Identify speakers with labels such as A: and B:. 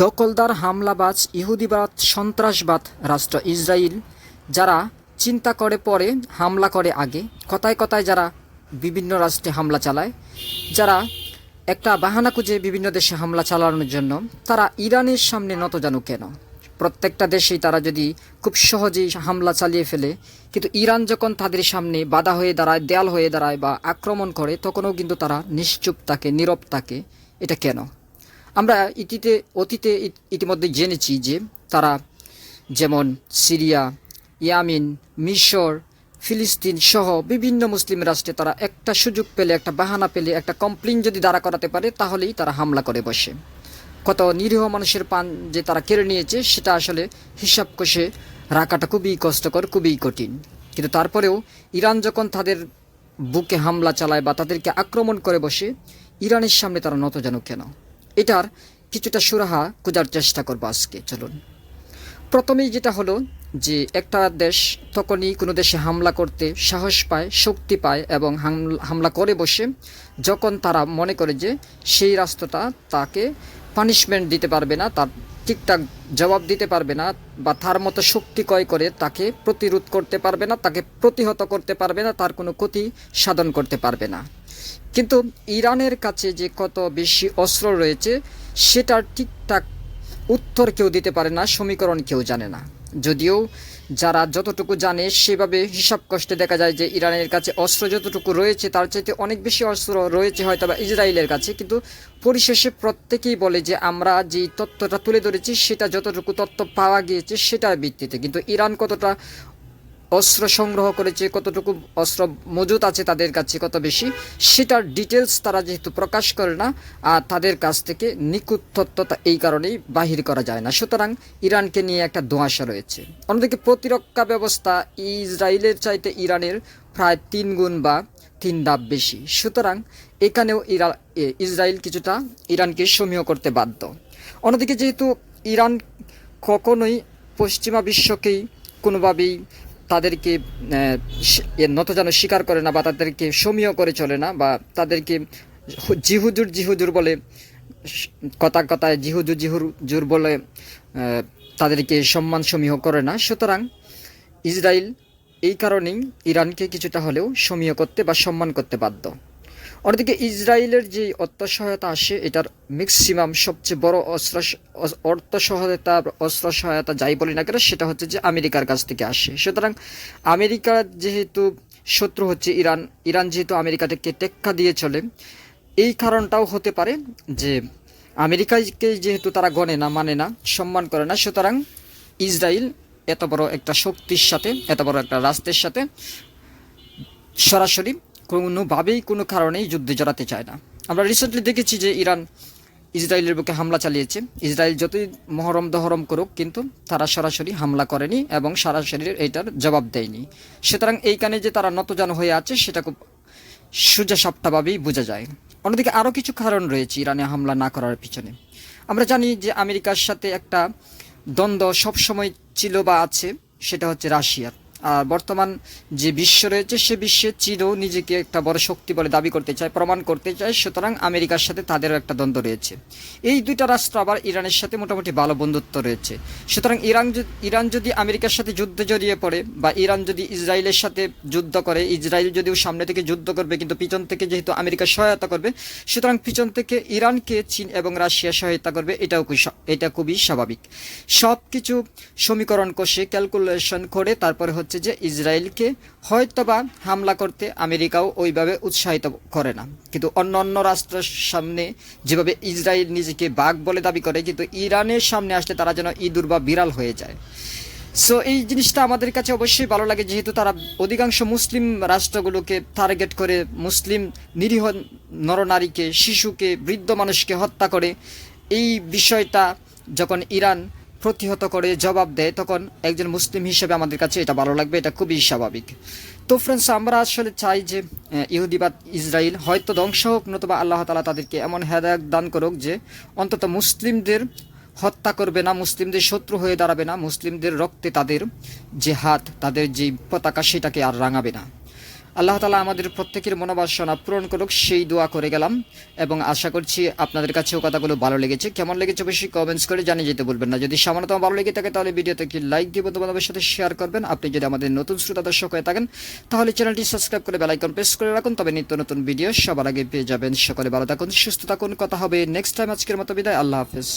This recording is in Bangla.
A: দখলদার হামলাবাজ ইহুদিবাদ, সন্ত্রাসবাদ রাষ্ট্র ইসরায়েল যারা চিন্তা করে পরে, হামলা করে আগে, কথায় কথায় যারা বিভিন্ন রাষ্ট্রে হামলা চালায়, যারা একটা বাহানা খুঁজে বিভিন্ন দেশে হামলা চালানোর জন্য, তারা ইরানের সামনে নত জানু কেন? প্রত্যেকটা দেশেই তারা যদি খুব সহজেই হামলা চালিয়ে ফেলে, কিন্তু ইরান যখন তাদের সামনে বাধা হয়ে দাঁড়ায়, দেয়াল হয়ে দাঁড়ায় বা আক্রমণ করে, তখনও কিন্তু তারা নিশ্চুপ থাকে, নীরব থাকে, এটা কেন? আমরা ইতিতে, অতীতে ইতিমধ্যে জেনেছি যে তারা যেমন সিরিয়া, ইয়ামিন, মিশর, ফিলিস্তিন সহ বিভিন্ন মুসলিম রাষ্ট্রে তারা একটা সুযোগ পেলে, একটা বাহানা পেলে, একটা কমপ্লেন যদি দাঁড়া করাতে পারে, তাহলেই তারা হামলা করে বসে। কত নিরীহ মানুষের পান যে তারা কেড়ে নিয়েছে, সেটা আসলে হিসাব কষে রাখাটা খুবই কষ্টকর, খুবই কঠিন। কিন্তু তারপরেও ইরান যখন তাদের বুকে হামলা চালায় বা তাদেরকে আক্রমণ করে বসে, ইরানের সামনে তারা নত যেন কেন? এটার কিছুটা সুরাহা খোঁজার চেষ্টা করব আজকে, চলুন। প্রথমেই যেটা হলো যে একটা দেশ তখনই কোনো দেশে হামলা করতে সাহস পায়, শক্তি পায় এবং হাম- হামলা করে বসে, যখন তারা মনে করে যে সেই রাষ্ট্রটা তাকে পানিশমেন্ট দিতে পারবে না, তার ঠিকঠাক জবাব দিতে পারবে না বা তার মতো শক্তি ক্রয় করে তাকে প্রতিরোধ করতে পারবে না, তাকে প্রতিহত করতে পারবে না, তার কোনো ক্ষতি সাধন করতে পারবে না। কিন্তু ইরানের কাছে যে কত বেশি অস্ত্র রয়েছে, সেটার ঠিকঠাক উত্তর কেউ দিতে পারে না, সমীকরণ কেউ জানে না। যদিও যারা যতটুকু জানে, সেভাবে হিসাব কষ্টে দেখা যায় যে ইরানের কাছে অস্ত্র যতটুকু রয়েছে, তার চাইতে অনেক বেশি অস্ত্র রয়েছে হয়তো বা ইসরায়েলের কাছে। কিন্তু পরিশেষে প্রত্যেকেই বলে যে আমরা যেই তথ্যটা তুলে ধরেছি, সেটা যতটুকু তথ্য পাওয়া গিয়েছে, সেটার ভিত্তিতে। কিন্তু ইরান কতটা অস্ত্র সংগ্রহ করেছে, কতটুকু অস্ত্র মজুদ আছে তাদের কাছে কত বেশি, সেটার ডিটেলস তারা যেহেতু প্রকাশ করে না, আর তাদের কাছ থেকে নিখুঁত তথ্যতা এই কারণেই বাহির করা যায় না। সুতরাং ইরানকে নিয়ে একটা দোঁয়াশা রয়েছে। অন্যদিকে প্রতিরক্ষা ব্যবস্থা ইসরায়েলের চাইতে ইরানের প্রায় তিন গুণ বা তিন ধাপ বেশি। সুতরাং এখানেও ইরা ইসরায়েল কিছুটা ইরানকে সমীহ করতে বাধ্য। অন্যদিকে যেহেতু ইরান কখনোই পশ্চিমা বিশ্বকেই কোনোভাবেই তাদেরকে নত যেন স্বীকার করে না বা তাদেরকে সমীহ করে চলে না বা তাদেরকে জিহুজুর জিহুজুর বলে কথা কথায় জিহুজুর জিহুর জুর বলে তাদেরকে সম্মান সমীহ করে না। সুতরাং ইসরায়েল এই কারণেই ইরানকে কিছুটা হলেও সমীহ করতে বা সম্মান করতে বাধ্য। অন্যদিকে ইসরায়েলের যে অর্থ সহায়তা আসে, এটার ম্যাক্সিমাম সবচেয়ে বড় অস্ত্র অর্থ সহায়তা অস্ত্র সহায়তা যাই বলি না কেন, সেটা হচ্ছে যে আমেরিকার কাছ থেকে আসে। সুতরাং আমেরিকা যেহেতু শত্রু হচ্ছে ইরান ইরান যেহেতু আমেরিকাটাকে টেক্কা দিয়ে চলে, এই কারণটাও হতে পারে যে আমেরিকাকে যেহেতু তারা গণে না মানে না, সম্মান করে না, সুতরাং ইসরায়েল এত বড় একটা শক্তির সাথে, এত বড় একটা রাষ্ট্রের সাথে সরাসরি কোনোভাবেই কোনো কারণেই যুদ্ধে জড়াতে চায় না। আমরা রিসেন্টলি দেখেছি যে ইরান ইসরায়েলের বুকে হামলা চালিয়েছে। ইসরায়েল যতই মহরম দহরম করুক, কিন্তু তারা সরাসরি হামলা করেনি এবং সরাসরি এইটার জবাব দেয়নি। সুতরাং এইখানে যে তারা নতজান হয়ে আছে, সেটা খুব সোজা সাপটাভাবেই বোঝা যায়। অন্যদিকে আরও কিছু কারণ রয়েছে ইরানে হামলা না করার পিছনে। আমরা জানি যে আমেরিকার সাথে একটা দ্বন্দ্ব সবসময় ছিল বা আছে, সেটা হচ্ছে রাশিয়ার। বর্তমান যে বিশ্ব রয়েছে, সে বিশ্বে চীনও নিজেকে একটা বড় শক্তি বলে দাবি করতে চায়, প্রমাণ করতে চায়। সুতরাং আমেরিকার সাথে তাদেরও একটা দ্বন্দ্ব রয়েছে। এই দুইটা রাষ্ট্র আবার ইরানের সাথে মোটামুটি ভালো বন্ধুত্ব রয়েছে। সুতরাং ইরান ইরান যদি আমেরিকার সাথে যুদ্ধ জড়িয়ে পড়ে বা ইরান যদি ইসরায়েলের সাথে যুদ্ধ করে, ইসরায়েল যদিও সামনে থেকে যুদ্ধ করবে কিন্তু পিছন থেকে যেহেতু আমেরিকা সহায়তা করবে, সুতরাং পিছন থেকে ইরানকে চীন এবং রাশিয়া সহায়তা করবে, এটাও এটা খুবই স্বাভাবিক। সব কিছু সমীকরণ কষে ক্যালকুলেশন করে, তারপরে হচ্ছে যে ইসরায়েলকে হয়তোবা হামলা করতে আমেরিকাও ওইভাবে উৎসাহিত করে না। কিন্তু অন্য অন্য রাষ্ট্রের সামনে যেভাবে ইসরায়েল নিজেকে বাঘ বলে দাবি করে, কিন্তু ইরানের সামনে আসলে তারা যেন ইঁদুর বা বিড়াল হয়ে যায়। সো এই জিনিসটা আমাদের কাছে অবশ্যই ভালো লাগে, যেহেতু তারা অধিকাংশ মুসলিম রাষ্ট্রগুলোকে টার্গেট করে মুসলিম নিরীহ নরনারীকে, শিশুকে, বৃদ্ধ মানুষকে হত্যা করে। এই বিষয়টা যখন ইরান প্রতিহত করে জবাব দেয়, তখন একজন মুসলিম হিসেবে আমাদের কাছে এটা ভালো লাগবে, এটা খুবই স্বাভাবিক। তো ফ্রেন্ডস আমরা আসলে চাই যে ইহুদিবাদ ইসরায়েল হয়তো ধ্বংস হোক, নতুবা আল্লাহ তালা তাদেরকে এমন হেদায়ত দান করুক যে, অন্তত মুসলিমদের হত্যা করবে না, মুসলিমদের শত্রু হয়ে দাঁড়াবে না, মুসলিমদের রক্তে তাদের যে হাত, তাদের যে পতাকা, সেটাকে আর রাঙাবে না। আল্লাহ তালা আমাদের প্রত্যেকের মনোবাসনা পূরণ করুক, সেই দোয়া করে গেলাম। এবং আশা করছি আপনাদের কাছেও কথাগুলো ভালো লেগেছে। কেমন লেগেছে অবশ্যই কমেন্টস করে জানিয়ে যেতে বলবেন না। যদি সামান্যতম ভালো লেগে থাকে, তাহলে ভিডিওতে একটি লাইক দিয়ে বন্ধু বান্ধবের সাথে শেয়ার করবেন। আপনি যদি আমাদের নতুন শ্রোতা, দর্শক হয়ে থাকেন, তাহলে চ্যানেলটি সাবস্ক্রাইব করে বেলাইকন প্রেস করে রাখুন। তবে নিত্য নতুন ভিডিও সবার আগে পেয়ে যাবেন। সকলে ভালো থাকুন, সুস্থ থাকুন। কথা হবে নেক্সট টাইম আজকের মতো বিদায়। আল্লাহ হাফেজ।